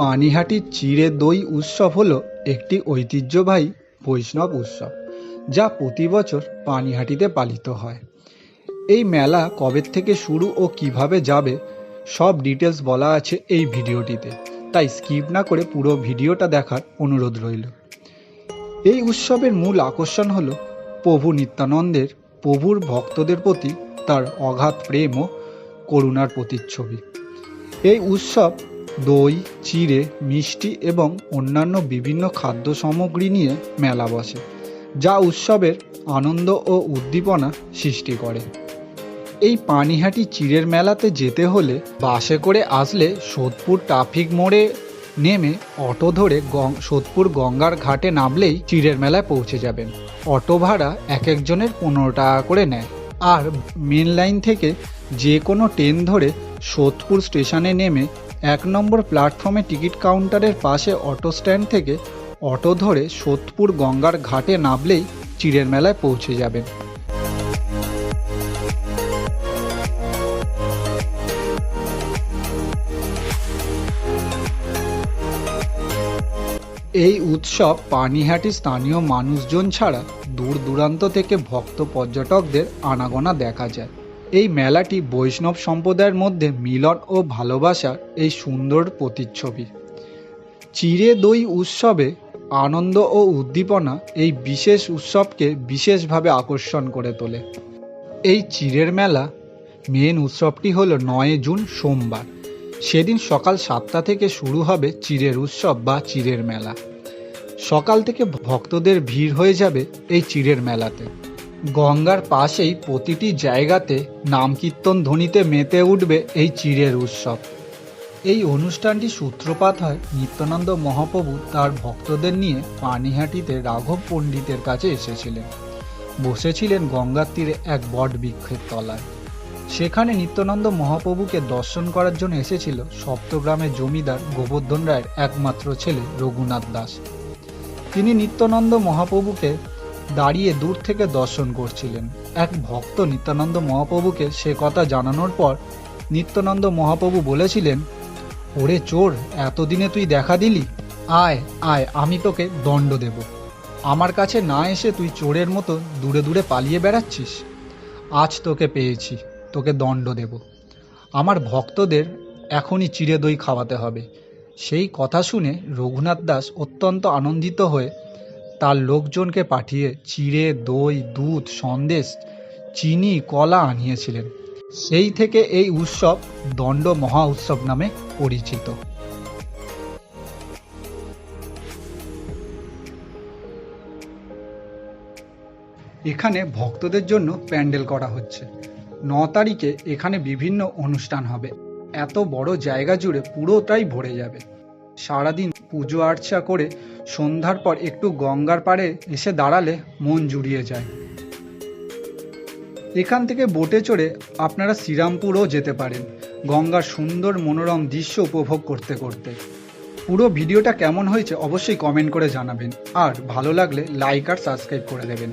পানিহাটির চিড়ে দই উৎসব হলো একটি ঐতিহ্যবাহী বৈষ্ণব উৎসব, যা প্রতি বছর পানিহাটিতে পালিত হয়। এই মেলা কবে থেকে শুরু ও কীভাবে যাবে, সব ডিটেলস বলা আছে এই ভিডিওটিতে। তাই স্কিপ না করে পুরো ভিডিওটা দেখার অনুরোধ রইল। এই উৎসবের মূল আকর্ষণ হলো প্রভু নিত্যানন্দের, প্রভুর ভক্তদের প্রতি তার অগাধ প্রেম ও করুণার প্রতিচ্ছবি। এই উৎসব দই, চিড়ে, মিষ্টি এবং অন্যান্য বিভিন্ন খাদ্য সামগ্রী নিয়ে মেলা বসে, যা উৎসবের আনন্দ ও উদ্দীপনা সৃষ্টি করে। এই পানিহাটি চিড়ের মেলাতে যেতে হলে বাসে করে আসলে সোদপুর ট্রাফিক মোড়ে নেমে অটো ধরে গং সোদপুর গঙ্গার ঘাটে নামলেই চিড়ের মেলায় পৌঁছে যাবেন। অটো ভাড়া এক একজনের পনেরো টাকা করে নেয়। আর মেন লাইন থেকে যে কোনো ট্রেন ধরে সোদপুর স্টেশনে নেমে এক নম্বর প্ল্যাটফর্মে টিকিট কাউন্টারের পাশে অটো স্ট্যান্ড থেকে অটো ধরে সোদপুর গঙ্গার ঘাটে নামলেই চিড়ের মেলায় পৌঁছে যাবেন। এই উৎসব পানিহাটি স্থানীয় মানুষজন ছাড়া দূর দূরান্ত থেকে ভক্ত পর্যটকদের আনাগোনা দেখা যায়। এই মেলাটি বৈষ্ণব সম্প্রদায়ের মধ্যে মিলন ও ভালোবাসার এই সুন্দর প্রতিচ্ছবি। চিরে দই উৎসবে আনন্দ ও উদ্দীপনা এই বিশেষ উৎসবকে বিশেষভাবে আকর্ষণ করে তোলে। এই চিরের মেলা মেন উৎসবটি হলো নয় জুন সোমবার। সেদিন সকাল সাতটা থেকে শুরু হবে চিরের উৎসব বা চিরের মেলা। সকাল থেকে ভক্তদের ভিড় হয়ে যাবে এই চিরের মেলাতে। গঙ্গার পাশেই প্রতিটি জায়গাতে নাম কীর্তন ধ্বনিতে মেতে উঠবে এই চিড়ের উৎসব। এই অনুষ্ঠানটি সূত্রপাত হয় নিত্যানন্দ মহাপ্রভু তার ভক্তদের নিয়ে পানিহাটিতে রাঘব পণ্ডিতের কাছে এসেছিলেন। বসেছিলেন গঙ্গার তীরে এক বট বৃক্ষের তলায়। সেখানে নিত্যানন্দ মহাপ্রভুকে দর্শন করার জন্য এসেছিল সপ্তগ্রামের জমিদার গোবর্ধন রায়ের একমাত্র ছেলে রঘুনাথ দাস। তিনি নিত্যানন্দ মহাপ্রভুকে দাঁড়িয়ে দূর থেকে দর্শন করছিলেন। এক ভক্ত নিত্যানন্দ মহাপ্রভুকে সে কথা জানানোর পর নিত্যানন্দ মহাপ্রভু বলেছিলেন, ওরে চোর, এতদিনে তুই দেখা দিলি? আয় আয়, আমি তোকে দণ্ড দেব। আমার কাছে না এসে তুই চোরের মতো দূরে দূরে পালিয়ে বেড়াচ্ছিস। আজ তোকে পেয়েছি, তোকে দণ্ড দেব। আমার ভক্তদের এখনই চিড়ে দই খাওয়াতে হবে। সেই কথা শুনে রঘুনাথ দাস অত্যন্ত আনন্দিত হয়ে তার লোকজনকে পাঠিয়ে চিড়ে, দই, দুধ, সন্দেশ, চিনি, কলা আনিয়েছিলেন। সেই থেকে এই উৎসব দণ্ড মহা উৎসব নামে পরিচিত। এখানে ভক্তদের জন্য প্যান্ডেল করা হচ্ছে। ন তারিখে এখানে বিভিন্ন অনুষ্ঠান হবে। এত বড় জায়গা জুড়ে পুরোটাই ভরে যাবে। সারাদিন পুজো আর্চা করে সন্ধ্যার পর একটু গঙ্গার পাড়ে এসে দাঁড়ালে মন জুড়িয়ে যায়। এখান থেকে বোটে চড়ে আপনারা শ্রীরামপুরও যেতে পারেন, গঙ্গার সুন্দর মনোরম দৃশ্য উপভোগ করতে করতে। পুরো ভিডিওটা কেমন হয়েছে অবশ্যই কমেন্ট করে জানাবেন, আর ভালো লাগলে লাইক আর সাবস্ক্রাইব করে দেবেন।